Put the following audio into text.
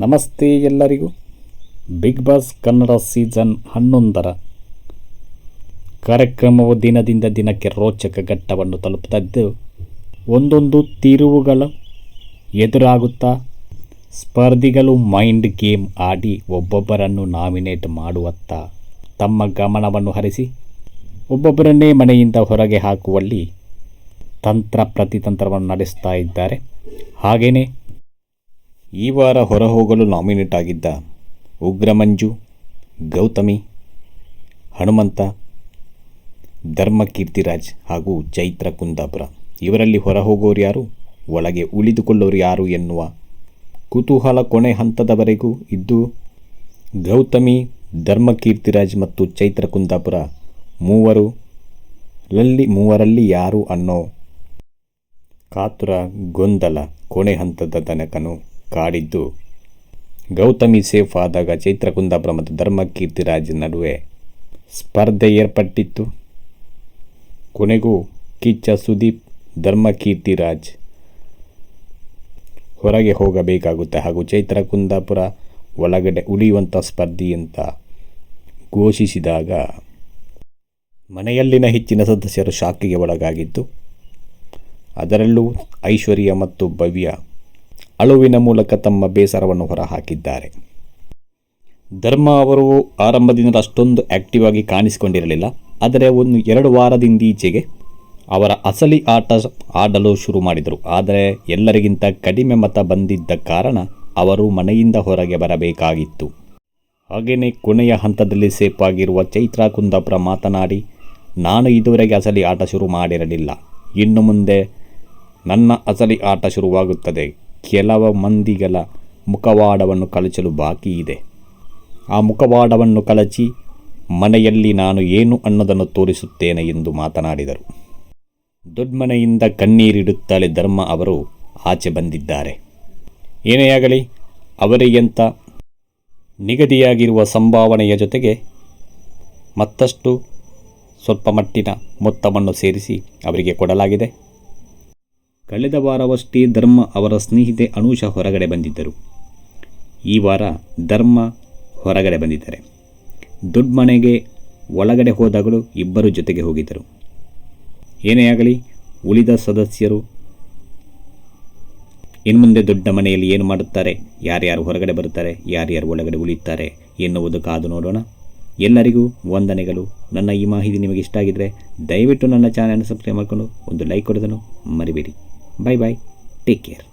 ನಮಸ್ತೆ ಎಲ್ಲರಿಗೂ. Big boss Kannada season ಹನ್ನೊಂದರ ಕಾರ್ಯಕ್ರಮವು ದಿನದಿಂದ ದಿನಕ್ಕೆ ರೋಚಕ ಘಟ್ಟವನ್ನು ತಲುಪುತ್ತಿದ್ದು, ಒಂದೊಂದು ತಿರುವುಗಳು ಎದುರಾಗುತ್ತಾ ಸ್ಪರ್ಧಿಗಳು ಮೈಂಡ್ ಗೇಮ್ ಆಡಿ ಒಬ್ಬೊಬ್ಬರನ್ನು ನಾಮಿನೇಟ್ ಮಾಡುವತ್ತ ತಮ್ಮ ಗಮನವನ್ನು ಹರಿಸಿ, ಒಬ್ಬೊಬ್ಬರನ್ನೇ ಮನೆಯಿಂದ ಹೊರಗೆ ಹಾಕುವಲ್ಲಿ ತಂತ್ರ ಪ್ರತಿತಂತ್ರವನ್ನು ನಡೆಸ್ತಾ ಇದ್ದಾರೆ. ಹಾಗೆಯೇ ಈ ವಾರ ಹೊರಹೋಗಲು ನಾಮಿನೇಟ್ ಆಗಿದ್ದ ಉಗ್ರಮಂಜು, ಗೌತಮಿ, ಹನುಮಂತ ಧರ್ಮ ಕೀರ್ತಿರಾಜ್ ಹಾಗೂ ಚೈತ್ರ ಕುಂದಾಪುರ. ಇವರಲ್ಲಿ ಹೊರಹೋಗೋರು ಯಾರು? ಒಳಗೆ ಉಳಿದುಕೊಳ್ಳೋರು ಯಾರು ಎನ್ನುವ ಕುತೂಹಲ ಕೊನೆ ಹಂತದವರೆಗೂ ಇದ್ದು, ಗೌತಮಿ ಧರ್ಮ ಕೀರ್ತಿರಾಜ್ ಮತ್ತು ಚೈತ್ರ ಕುಂದಾಪುರ ಮೂವರು ಲಲ್ಲಿ ಮೂವರಲ್ಲಿ ಯಾರು ಅನ್ನೋ ಕಾತುರ ಗೊಂದಲ ಕೊನೆ ಹಂತದ ತನಕನೂ ಕಾಡಿದ್ದು. ಗೌತಮಿ ಸೇಫ್ ಆದಾಗ ಚೈತ್ರ ಕುಂದಾಪುರ ಮತ್ತು ಧರ್ಮ ಕೀರ್ತಿರಾಜ್ ನಡುವೆ ಸ್ಪರ್ಧೆ ಏರ್ಪಟ್ಟಿತ್ತು. ಕೊನೆಗೂ ಕಿಚ್ಚ ಸುದೀಪ್ ಧರ್ಮಕೀರ್ತಿರಾಜ್ ಹೊರಗೆ ಹೋಗಬೇಕಾಗುತ್ತೆ ಹಾಗೂ ಚೈತ್ರ ಕುಂದಾಪುರ ಒಳಗಡೆ ಉಳಿಯುವಂಥ ಸ್ಪರ್ಧಿ ಅಂತ ಘೋಷಿಸಿದಾಗ ಮನೆಯಲ್ಲಿನ ಹೆಚ್ಚಿನ ಸದಸ್ಯರು ಶಾಖೆಗೆ ಒಳಗಾಗಿದ್ದು, ಅದರಲ್ಲೂ ಐಶ್ವರ್ಯ ಮತ್ತು ಭವ್ಯ ಅಳುವಿನ ಮೂಲಕ ತಮ್ಮ ಬೇಸರವನ್ನು ಹೊರಹಾಕಿದ್ದಾರೆ. ಧರ್ಮ ಅವರು ಆರಂಭದಿಂದ ಅಷ್ಟೊಂದು ಆಕ್ಟಿವ್ ಆಗಿ ಕಾಣಿಸಿಕೊಂಡಿರಲಿಲ್ಲ. ಆದರೆ ಒಂದು ಎರಡು ವಾರದಿಂದೀಚೆಗೆ ಅವರ ಅಸಲಿ ಆಟ ಆಡಲು ಶುರು ಮಾಡಿದರು. ಆದರೆ ಎಲ್ಲರಿಗಿಂತ ಕಡಿಮೆ ಮತ ಬಂದಿದ್ದ ಕಾರಣ ಅವರು ಮನೆಯಿಂದ ಹೊರಗೆ ಬರಬೇಕಾಗಿತ್ತು. ಹಾಗೆಯೇ ಕೊನೆಯ ಹಂತದಲ್ಲಿ ಸೇಫಾಗಿರುವ ಚೈತ್ರ ಕುಂದಾಪುರ ಮಾತನಾಡಿ, ನಾನು ಇದುವರೆಗೆ ಅಸಲಿ ಆಟ ಶುರು ಮಾಡಿರಲಿಲ್ಲ. ಇನ್ನು ಮುಂದೆ ನನ್ನ ಅಸಲಿ ಆಟ ಶುರುವಾಗುತ್ತದೆ. ಕೆಲವು ಮಂದಿಗಳ ಮುಖವಾಡವನ್ನು ಕಳಚಲು ಬಾಕಿ ಇದೆ ಆ ಮುಖವಾಡವನ್ನು ಕಳಚಿ ಮನೆಯಲ್ಲಿ ನಾನು ಏನು ಅನ್ನೋದನ್ನು ತೋರಿಸುತ್ತೇನೆ ಎಂದು ಮಾತನಾಡಿದರು. ದೊಡ್ಡಮನೆಯಿಂದ ಕಣ್ಣೀರಿಡುತ್ತಲೇ ಧರ್ಮ ಅವರು ಆಚೆ ಬಂದಿದ್ದಾರೆ. ಏನೇ ಆಗಲಿ ಅವರಿಗೆಂತ ನಿಗದಿಯಾಗಿರುವ ಸಂಭಾವನೆಯ ಜೊತೆಗೆ ಮತ್ತಷ್ಟು ಸ್ವಲ್ಪ ಮಟ್ಟಿನ ಮೊತ್ತವನ್ನು ಸೇರಿಸಿ ಅವರಿಗೆ ಕೊಡಲಾಗಿದೆ. ಕಳೆದ ವಾರವಷ್ಟೇ ಧರ್ಮ ಅವರ ಸ್ನೇಹಿತೆ ಅನೂಷ ಹೊರಗಡೆ ಬಂದಿದ್ದರು. ಈ ವಾರ ಧರ್ಮ ಹೊರಗಡೆ ಬಂದಿದ್ದಾರೆ. ದುಡ್ಡು ಮನೆಗೆ ಒಳಗಡೆ ಹೋದಾಗಲೂ ಇಬ್ಬರು ಜೊತೆಗೆ ಹೋಗಿದ್ದರು. ಏನೇ ಆಗಲಿ, ಉಳಿದ ಸದಸ್ಯರು ಇನ್ಮುಂದೆ ದೊಡ್ಡ ಮನೆಯಲ್ಲಿ ಏನು ಮಾಡುತ್ತಾರೆ, ಯಾರ್ಯಾರು ಹೊರಗಡೆ ಬರುತ್ತಾರೆ, ಯಾರ್ಯಾರು ಒಳಗಡೆ ಉಳಿಯುತ್ತಾರೆ ಎನ್ನುವುದು ಕಾದು ನೋಡೋಣ. ಎಲ್ಲರಿಗೂ ವಂದನೆಗಳು. ನನ್ನ ಈ ಮಾಹಿತಿ ನಿಮಗೆ ಇಷ್ಟ ಆಗಿದ್ದರೆ ದಯವಿಟ್ಟು ನನ್ನ ಚಾನಲ್ನ ಸಬ್ಸ್ಕ್ರೈಬ್ ಮಾಡಿಕೊಂಡು ಒಂದು ಲೈಕ್ ಕೊಡೋದನ್ನು ಮರಿಬೇಡಿ. Bye bye. Take care.